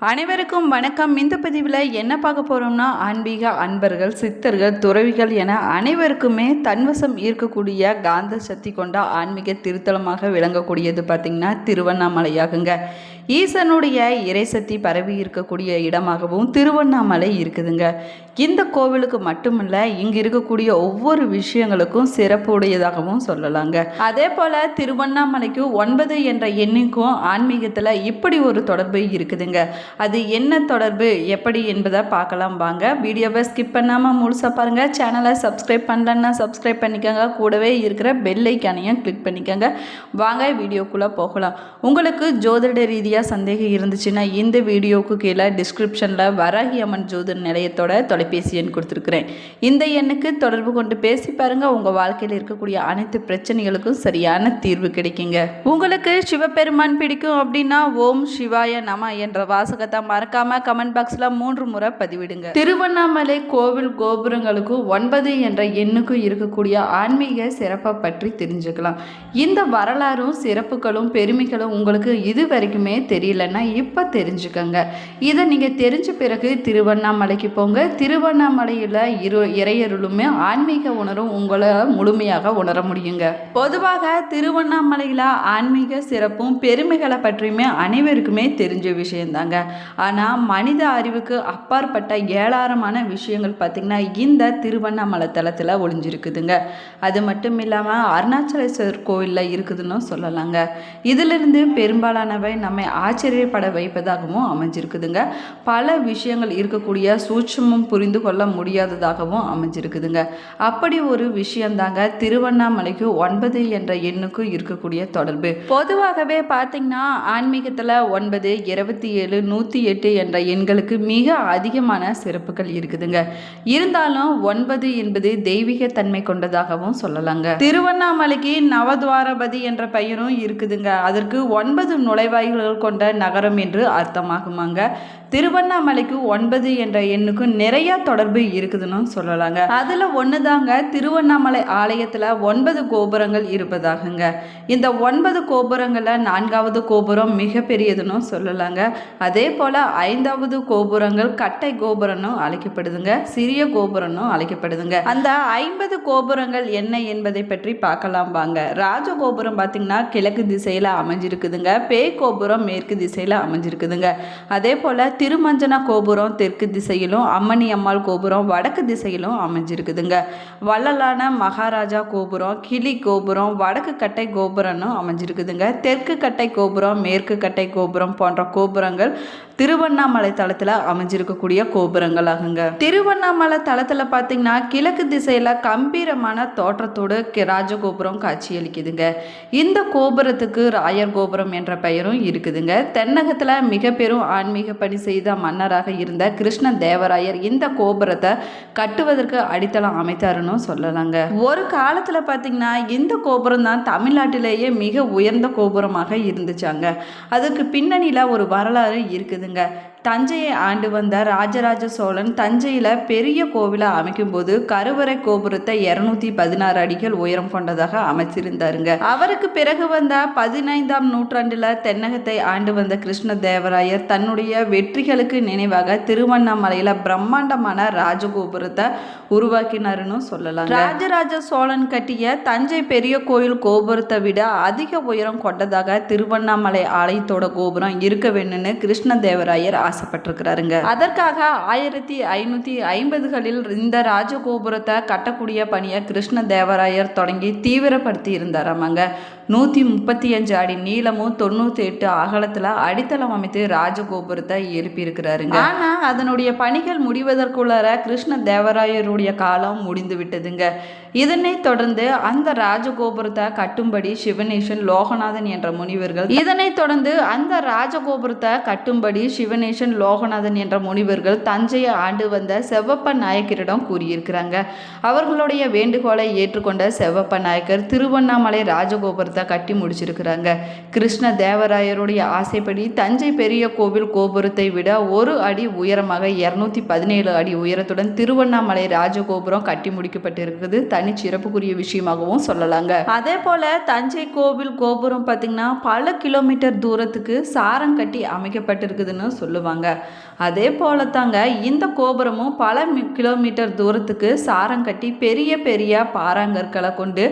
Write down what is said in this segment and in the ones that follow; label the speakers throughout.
Speaker 1: அனைவருக்கும் வணக்கம். இந்த பதிவில் என்ன பார்க்க போகிறோம்னா ஆன்மீக அன்பர்கள் சித்தர்கள் துறவிகள் என அனைவருக்குமே தன்வசம் ஈர்க்கக்கூடிய காந்த சக்தி கொண்ட ஆன்மீக திருத்தலமாக விளங்கக்கூடியது பார்த்திங்கன்னா திருவண்ணாமலையாகுங்க. ஈசனுடைய இறைசக்தி பரவி இருக்கக்கூடிய இடமாகவும் திருவண்ணாமலை இருக்குதுங்க. இந்த கோவிலுக்கு மட்டுமில்ல இங்கு இருக்கக்கூடிய ஒவ்வொரு விஷயங்களுக்கும் சிறப்பு உடையதாகவும் சொல்லலாங்க. அதே போல் திருவண்ணாமலைக்கு ஒன்பது என்ற எண்ணுக்கும் ஆன்மீகத்தில் இப்படி ஒரு தொடர்பு இருக்குதுங்க. அது என்ன தொடர்பு எப்படி என்பதை பார்க்கலாம் வாங்க. வீடியோவை ஸ்கிப் பண்ணாமல் முழுசாக பாருங்கள் சேனலை சப்ஸ்கிரைப் பண்ணலன்னா சப்ஸ்கிரைப் பண்ணிக்கோங்க. கூடவே இருக்கிற பெல்லைக்கானையும் கிளிக் பண்ணிக்கோங்க. வாங்க வீடியோக்குள்ளே போகலாம். உங்களுக்கு ஜோதிட ரீதியாக சந்தேகம் இருந்துச்சுன்னா இந்த வீடியோவுக்கு கீழே டிஸ்கிரிப்ஷனில் வராகி அம்மன் ஜோதிட நிலையத்தோட தொலை தொலைபேசி எண் கொடுத்துருக்குறேன். இந்த எண்ணுக்கு தொடர்பு கொண்டு பேசி பாருங்கள் உங்கள் வாழ்க்கையில் இருக்கக்கூடிய அனைத்து பிரச்சனைகளுக்கும் சரியான தீர்வு கிடைக்குங்க. உங்களுக்கு சிவபெருமான் பிடிக்கும் அப்படின்னா ஓம் சிவாய நம என்ற வாசகத்தை மறக்காம கமெண்ட் பாக்ஸில் மூன்று முறை பதிவிடுங்க. திருவண்ணாமலை கோவில் கோபுரங்களுக்கும் ஒன்பது என்ற எண்ணுக்கும் இருக்கக்கூடிய ஆன்மீக சிறப்பை பற்றி தெரிஞ்சுக்கலாம். இந்த வரலாறும் சிறப்புகளும் பெருமைகளும் உங்களுக்கு இது வரைக்குமே தெரியலன்னா இப்போ தெரிஞ்சுக்கோங்க. இதை நீங்கள் தெரிஞ்ச பிறகு திருவண்ணாமலைக்கு போங்க. திருவண்ணாமலையில் இரு இறையருளுமே ஆன்மீக உணரும் உங்களை முழுமையாக உணர முடியுங்க. பொதுவாக திருவண்ணாமலையில் ஆன்மீக சிறப்பும் பெருமைகளை பற்றியுமே அனைவருக்குமே தெரிஞ்ச விஷயந்தாங்க. ஆனால் மனித அறிவுக்கு அப்பாற்பட்ட ஏராளமான விஷயங்கள் பார்த்திங்கன்னா இந்த திருவண்ணாமலை தளத்தில் ஒளிஞ்சிருக்குதுங்க. அது மட்டும் இல்லாமல் அருணாச்சலேஸ்வரர் கோவிலில் இருக்குதுன்னு சொல்லலாங்க. இதிலிருந்து பெரும்பாலானவை நம்மை ஆச்சரியப்பட வைப்பதாகவும் அமைஞ்சிருக்குதுங்க. பல விஷயங்கள் இருக்கக்கூடிய சூட்சமும் புரிந்து கொள்ள முடியாததாகவும் அமைஞ்சிருக்குதுங்க. அப்படி ஒரு விஷயந்தாங்க திருவண்ணாமலைக்கு ஒன்பது என்ற எண்ணுக்கு இருக்கக்கூடிய தொடர்பு. பொதுவாகவே பார்த்தீங்கன்னா ஆன்மீகத்தில் ஒன்பது இருபத்தி ஏழு நூற்றி எட்டு என்ற எண்களுக்கு மிக அதிகமான சிறப்புகள் இருக்குதுங்க. இருந்தாலும் ஒன்பது என்பது தெய்வீக தன்மை கொண்டதாகவும் சொல்லலாங்க. திருவண்ணாமலைக்கு நவத்வாரபதி என்ற பெயரும் இருக்குதுங்க. அதற்கு ஒன்பது நுழைவாயில்கள் கொண்ட நகரம் என்று அர்த்தமாகுமாங்க. திருவண்ணாமலைக்கு ஒன்பது என்ற எண்ணுக்கு நிறைய தொடர்பு இருக்குதுன்னு சொல்லலாங்க. அதில் ஒன்று தாங்க திருவண்ணாமலை ஆலயத்தில் ஒன்பது கோபுரங்கள் இருப்பதாகுங்க. இந்த ஒன்பது கோபுரங்களில் நான்காவது கோபுரம் மிகப்பெரியதுன்னு சொல்லலாங்க. அதே போல் ஐந்தாவது கோபுரங்கள் கட்டை கோபுரம்னு அழைக்கப்படுதுங்க சிறிய கோபுரம்னு அழைக்கப்படுதுங்க. அந்த ஐம்பது கோபுரங்கள் என்ன என்பதை பற்றி பார்க்கலாம் வாங்க. ராஜ கோபுரம் பார்த்திங்கன்னா கிழக்கு திசையில் அமைஞ்சிருக்குதுங்க பேய் கோபுரம் மேற்கு திசையில் அமைஞ்சிருக்குதுங்க. அதே போல் திருமஞ்சன கோபுரம் தெற்கு திசையிலும் அம்மணி அம்மாள் கோபுரம் வடக்கு திசையிலும் அமைஞ்சிருக்குதுங்க. வள்ளலான மகாராஜா கோபுரம் கிளி கோபுரம் வடக்கு கட்டை கோபுரம்னு அமைஞ்சிருக்குதுங்க. தெற்கு கட்டை கோபுரம் மேற்கு கட்டை கோபுரம் போன்ற கோபுரங்கள் திருவண்ணாமலை தளத்தில் அமைஞ்சிருக்கக்கூடிய கோபுரங்கள் ஆகுங்க. திருவண்ணாமலை தளத்தில் பார்த்தீங்கன்னா கிழக்கு திசையில் கம்பீரமான தோற்றத்தோடு ராஜகோபுரம் காட்சியளிக்குதுங்க. இந்த கோபுரத்துக்கு ராயர் கோபுரம் என்ற பெயரும் இருக்குதுங்க. தென்னகத்தில் மிக பெரும் ஆன்மீக பணி செய்த மன்னராக இருந்த கிருஷ்ண தேவராயர் இந்த கோபுரத்தை கட்டுவதற்கு அடித்தளம் அமைத்தாருன்னு சொல்லலாங்க. ஒரு காலத்தில் பார்த்தீங்கன்னா இந்த கோபுரம் தான் தமிழ்நாட்டிலேயே மிக உயர்ந்த கோபுரமாக இருந்துச்சாங்க. அதுக்கு பின்னணியில் ஒரு வரலாறு இருக்குதுங்க தஞ்சையை ஆண்டு வந்த ராஜராஜ சோழன் தஞ்சையில் பெரிய கோவிலை அமைக்கும்போது கருவறை கோபுரத்தை இரநூத்தி பதினாறு அடிகள் உயரம் கொண்டதாக அமைச்சிருந்தாருங்க. அவருக்கு பிறகு வந்த பதினைந்தாம் நூற்றாண்டில் தென்னகத்தை ஆண்டு வந்த கிருஷ்ண தேவராயர் தன்னுடைய வெற்றிகளுக்கு நினைவாக திருவண்ணாமலையில் பிரம்மாண்டமான ராஜகோபுரத்தை உருவாக்கினாருன்னு சொல்லலாம் ராஜராஜ சோழன் கட்டிய தஞ்சை பெரிய கோயில் கோபுரத்தை விட அதிக உயரம் கொண்டதாக திருவண்ணாமலை ஆலயத்தோட கோபுரம் இருக்க வேணும்னு கிருஷ்ணதேவராயர் ஆசைப்பட்டிருக்கிறாருங்க. அதற்காக ஆயிரத்தி ஐநூற்றி ஐம்பதுகளில் இந்த ராஜகோபுரத்தை கட்டக்கூடிய பணியை கிருஷ்ண தேவராயர் தொடங்கி தீவிரப்படுத்தி இருந்தாராமாங்க. நூற்றி முப்பத்தி அஞ்சு அடி நீளமும் தொண்ணூற்றி எட்டு அகலத்தில் அடித்தளம் அமைத்து ராஜகோபுரத்தை எழுப்பியிருக்கிறாருங்க. ஆனால் அதனுடைய பணிகள் முடிவதற்குள்ளார கிருஷ்ண தேவராயருடைய காலம் முடிந்து விட்டதுங்க. இதனை தொடர்ந்து அந்த ராஜகோபுரத்தை கட்டும்படி சிவனேசன் லோகநாதன் என்ற முனிவர்கள் இதனைத் தொடர்ந்து அந்த ராஜகோபுரத்தை கட்டும்படி சிவனேசன் லோகநாதன் என்ற முனிவர்கள் தஞ்சையை ஆண்டு வந்த செவ்வப்ப நாயக்கரிடம் கூறியிருக்கிறாங்க. அவர்களுடைய வேண்டுகோளை ஏற்றுக்கொண்ட செவ்வப்ப நாயக்கர் திருவண்ணாமலை ராஜகோபுரத்தை கோபுரத்தை கட்டி முடிச்சிருக்கிறாங்க. கிருஷ்ண தேவராயருடைய ஆசைப்படி தஞ்சை பெரிய கோவில் கோபுரத்தை விட ஒரு அடி உயரமாக இருநூத்தி பதினேழு அடி உயரத்துடன் திருவண்ணாமலை ராஜகோபுரம் கட்டி முடிக்கப்பட்டிருக்குது தனி சிறப்புக்குரிய விஷயமாகவும் சொல்லலாங்க. அதே போல தஞ்சை கோவில் கோபுரம் பார்த்திங்கன்னா பல கிலோமீட்டர் தூரத்துக்கு சாரம் கட்டி அமைக்கப்பட்டிருக்குதுன்னு சொல்லுவாங்க. அதே போல தாங்க இந்த கோபுரமும் பல கிலோமீட்டர் தூரத்துக்கு சாரம் கட்டி பெரிய பெரிய பாறாங்கற்களை கொண்டு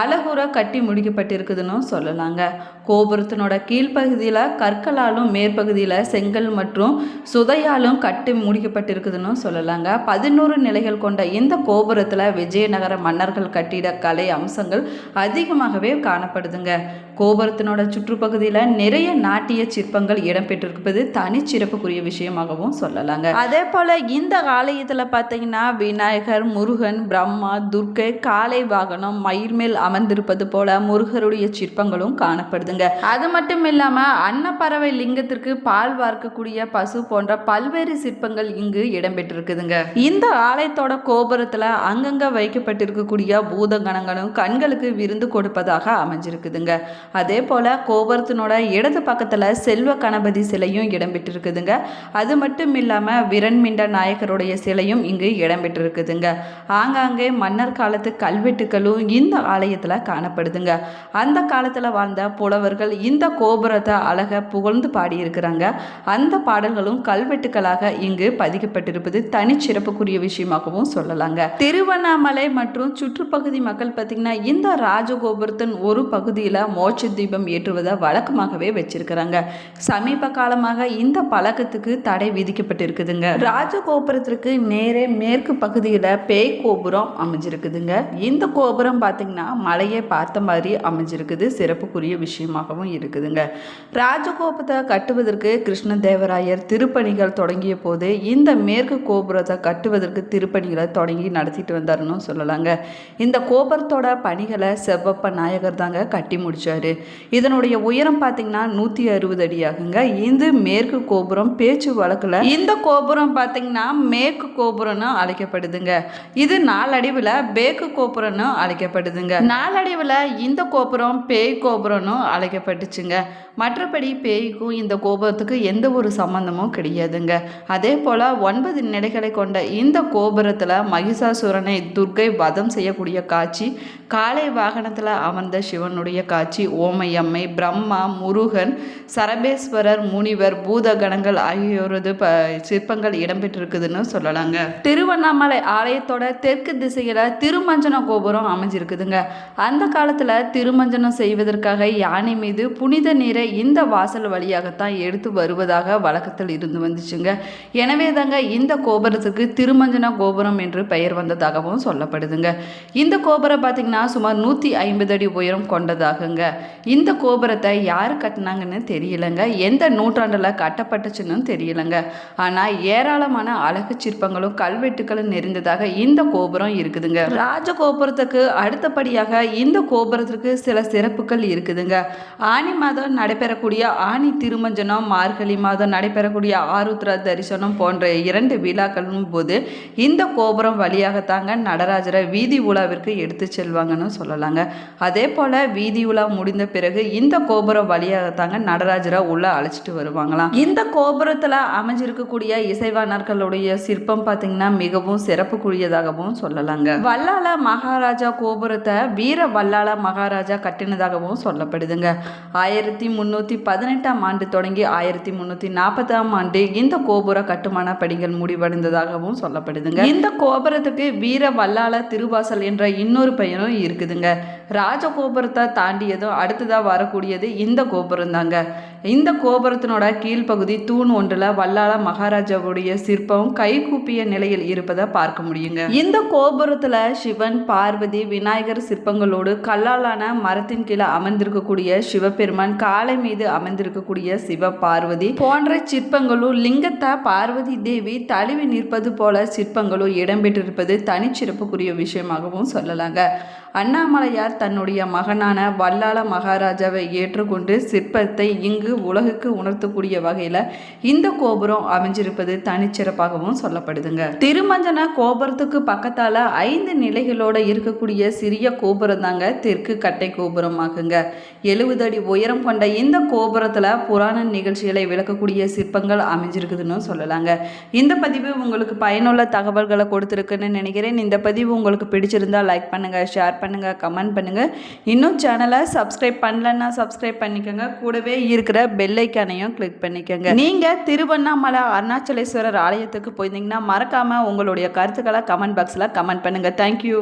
Speaker 1: அழகுற கட்டி முடிக்கப்பட்டிருக்குதுன்னு சொல்லலாங்க. கோபுரத்தினோட கீழ்ப்பகுதியில் கற்களாலும் மேற்பகுதியில் செங்கல் மற்றும் சுதையாலும் கட்டி முடிக்கப்பட்டிருக்குதுன்னு சொல்லலாங்க. பதினோரு நிலைகள் கொண்ட இந்த கோபுரத்தில் விஜயநகர மன்னர்கள் கட்டிடக்கலை அம்சங்கள் அதிகமாகவே காணப்படுதுங்க. கோபுரத்தினோட சுற்றுப்பகுதியில் நிறைய நாட்டிய சிற்பங்கள் இடம்பெற்றிருப்பது தனிச்சிறப்புக்குரிய விஷயமாகவும் சொல்லலாங்க. அதே போல் இந்த ஆலயத்தில் பார்த்தீங்கன்னா விநாயகர் முருகன் பிரம்மா துர்க்கை காலை வாகனம் மயில் மேல் அமர்ந்திருப்பது போல முருகருடைய சிற்பங்களும் காணப்படுதுங்க. அது மட்டும் இல்லாமல் அன்னப்பறவை லிங்கத்திற்கு பால் வார்க்கக்கூடிய பசு போன்ற பல்வேறு சிற்பங்கள் இங்கு இடம்பெற்றிருக்குதுங்க. இந்த ஆலயத்தோட கோபுரத்தில் அங்கங்க வைக்கப்பட்டிருக்கக்கூடிய பூதகணங்களும் கண்களுக்கு விருந்து கொடுப்பதாக அமைஞ்சிருக்குதுங்க. அதே போல கோபுரத்தினோட இடது பக்கத்தில் செல்வ கணபதி சிலையும் இடம்பெற்றிருக்குதுங்க. அது மட்டும் இல்லாமல் விரண்மிண்ட நாயக்கருடைய சிலையும் இங்கு இடம்பெற்றிருக்குதுங்க. ஆங்காங்கே மன்னர் காலத்து கல்வெட்டுகளும் இந்த ஆலயத்தில் காணப்படுதுங்க. அந்த காலத்தில் வாழ்ந்த புலவர்கள் இந்த கோபுரத்தை அழக புகழ்ந்து பாடியிருக்கிறாங்க. அந்த பாடல்களும் கல்வெட்டுக்களாக இங்கு பதிக்கப்பட்டிருப்பது தனிச்சிறப்புக்குரிய விஷயமாகவும் சொல்லலாங்க. திருவண்ணாமலை மற்றும் சுற்றுப்பகுதி மக்கள் பார்த்தீங்கன்னா இந்த ராஜகோபுரத்தின் ஒரு பகுதியில் மோட்ச தீபம் ஏற்றுவதை வழக்கமாகவே வச்சிருக்கிறாங்க. சமீப காலமாக இந்த பழக்கத்துக்கு தடை விதிக்கப்பட்டிருக்குதுங்க. ராஜகோபுரத்திற்கு நேரே மேற்கு பகுதியில் பேய் கோபுரம் அமைஞ்சிருக்குதுங்க. இந்த கோபுரம் பார்த்தீங்கன்னா மலையை பார்த்த மாதிரி அமைஞ்சிருக்குது. சிறப்புக்குரிய விஷயம். விஷயமாகவும் இருக்குதுங்க. ராஜகோபுரத்தை கட்டுவதற்கு கிருஷ்ணதேவராயர் திருப்பணிகள் தொடங்கிய போது இந்த மேற்கு கோபுரத்தை கட்டுவதற்கு திருப்பணிகளை தொடங்கி நடத்திட்டு வந்தாருன்னு சொல்லலாங்க. இந்த கோபுரத்தோட பணிகளை செவ்வப்ப நாயகர் தாங்க கட்டி முடிச்சாரு. இதனுடைய உயரம் பார்த்தீங்கன்னா நூற்றி அறுபது அடி ஆகுங்க இந்த மேற்கு கோபுரம் பேச்சு வழக்கில் இந்த கோபுரம் பார்த்தீங்கன்னா மேற்கு கோபுரம்னு அழைக்கப்படுதுங்க. இது நாளடைவில் பேக்கு கோபுரம்னு அழைக்கப்படுதுங்க. நாளடைவில் இந்த கோபுரம் பேய் கோபுரம்னு அழைக்கப்பட்டுச்சுங்க. மற்றபடி பேய்க்கும் இந்த கோபுரத்துக்கு எந்த ஒரு சம்பந்தமும் கிடையாதுங்க. அதே போல் ஒன்பது நிலைகளை கொண்ட இந்த கோபுரத்தில் மகிஷாசுரனை துர்க்கை வதம் செய்யக்கூடிய காட்சி காலை வாகனத்தில் அமர்ந்த சிவனுடைய காட்சி ஓமையம்மை பிரம்மா முருகன் சரபேஸ்வரர் முனிவர் பூதகணங்கள் ஆகியோரது ப சிற்பங்கள் இடம்பெற்றிருக்குதுன்னு சொல்லலாங்க. திருவண்ணாமலை ஆலயத்தோட தெற்கு திசையில் திருமஞ்சன கோபுரம் அமைஞ்சிருக்குதுங்க. அந்த காலத்தில் திருமஞ்சனம் செய்வதற்காக யானை மீது புனித நீரை இந்த வாசல் வழியாகத்தான் எடுத்து வருவதாக வழக்கத்தில் இருந்து வந்துச்சுங்க. எனவே தாங்க இந்த கோபுரத்துக்கு திருமஞ்சன கோபுரம் என்று பெயர் வந்ததாகவும் சொல்லப்படுதுங்க. இந்த கோபுரம் பார்த்தீங்கன்னா சுமார் நூற்றி ஐம்பது அடி உயரம் கொண்டதாகுங்க. இந்த கோபுரத்தை யார் கட்டினாங்கன்னு தெரியலங்க. எந்த நூற்றாண்டில் கட்டப்பட்டுச்சுன்னு தெரியலங்க. ஆனால் ஏராளமான அழகு சிற்பங்களும் கல்வெட்டுகளும் நிறைந்ததாக இந்த கோபுரம் இருக்குதுங்க. ராஜகோபுரத்துக்கு அடுத்தபடியாக இந்த கோபுரத்திற்கு சில சிறப்புகள் இருக்குதுங்க. ஆனி மாதம் நடைபெறக்கூடிய ஆணி திருமஞ்சனம் மார்கழி மாதம் நடைபெறக்கூடிய ஆருத்ரா தரிசனம் போன்ற இரண்டு விழாக்களும் போது இந்த கோபுரம் வழியாகத்தாங்க நடராஜரை வீதி உலாவிற்கு எடுத்து செல்வாங்கன்னு சொல்லலாங்க. அதே போல் வீதி உலா முடிந்த பிறகு இந்த கோபுரம் வழியாக தாங்க நடராஜரை உள்ள அழைச்சிட்டு வருவாங்களாம். இந்த கோபுரத்தில் அமைஞ்சிருக்கக்கூடிய இசைவாணர்களுடைய சிற்பம் பார்த்தீங்கன்னா மிகவும் சிறப்புக்குரியதாகவும் சொல்லலாங்க. வல்லால மகாராஜா கோபுரத்தை வீர வல்லால மகாராஜா கட்டினதாகவும் சொல்லப்படுதுங்க. ஆயிரத்தி முந்நூற்றி பதினெட்டாம் ஆண்டு தொடங்கி ஆயிரத்தி முந்நூற்றி நாற்பதாம் ஆண்டு இந்த கோபுர கட்டுமான பணிகள் முடிவடைந்ததாகவும் சொல்லப்படுதுங்க. இந்த கோபுரத்துக்கு வீர வல்லால திருவாசல் என்ற இன்னொரு பெயரும் இருக்குதுங்க. ராஜ கோபுரத்தை தாண்டியதும் அடுத்ததாக வரக்கூடியது இந்த கோபுரம் தாங்க இந்த கோபுரத்தினோட கீழ்ப்பகுதி தூண் ஒன்றில் வல்லால மகாராஜாவுடைய சிற்பம் கைகூப்பிய நிலையில் இருப்பதை பார்க்க முடியுங்க. இந்த கோபுரத்தில் சிவன் பார்வதி விநாயகர் சிற்பங்களோடு கல்லாலான மரத்தின் கீழே அமர்ந்திருக்கக்கூடிய சிவபெருமான் காளை மீது அமர்ந்திருக்கக்கூடிய சிவ பார்வதி போன்ற சிற்பங்களும் லிங்கத்தை பார்வதி தேவி தழுவி நிற்பது போல சிற்பங்களும் இடம்பெற்றிருப்பது தனிச்சிறப்புக்குரிய விஷயமாகவும் சொல்லலாங்க. அண்ணாமலையார் தன்னுடைய மகனான வல்லாள மகாராஜாவை ஏற்றுக்கொண்டு சிற்பத்தை இங்கு உலகுக்கு உணர்த்தக்கூடிய வகையில் இந்த கோபுரம் அமைஞ்சிருப்பது தனிச்சிறப்பாகவும் சொல்லப்படுதுங்க. திருமஞ்சன கோபுரத்துக்கு பக்கத்தால் ஐந்து நிலைகளோட இருக்கக்கூடிய சிறிய கோபுரம் தாங்க தெற்கு கட்டை கோபுரம் ஆகுங்க எழுபது அடி உயரம் கொண்ட இந்த கோபுரத்தில் புராண நிகழ்ச்சிகளை விளக்கக்கூடிய சிற்பங்கள் அமைஞ்சிருக்குதுன்னு சொல்லலாங்க. இந்த பதிவு உங்களுக்கு பயனுள்ள தகவல்களை கொடுத்துருக்குன்னு நினைக்கிறேன். இந்த பதிவு உங்களுக்கு பிடிச்சிருந்தா லைக் பண்ணுங்கள் ஷேர் பண்ணுங்கள் கமெண்ட் பண்ணுங்கள் இன்னும் சேனலை சப்ஸ்கிரைப் பண்ணலன்னா சப்ஸ்கிரைப் பண்ணிக்கோங்க. கூடவே இருக்கிற பெல்லைக்கானையும் கிளிக் பண்ணிக்கோங்க. நீங்கள் திருவண்ணாமலை அருணாச்சலேஸ்வரர் ஆலயத்துக்கு போயிருந்தீங்கன்னா மறக்காமல் உங்களுடைய கருத்துக்களை கமெண்ட் பாக்ஸில் கமெண்ட் பண்ணுங்கள் தேங்க்யூ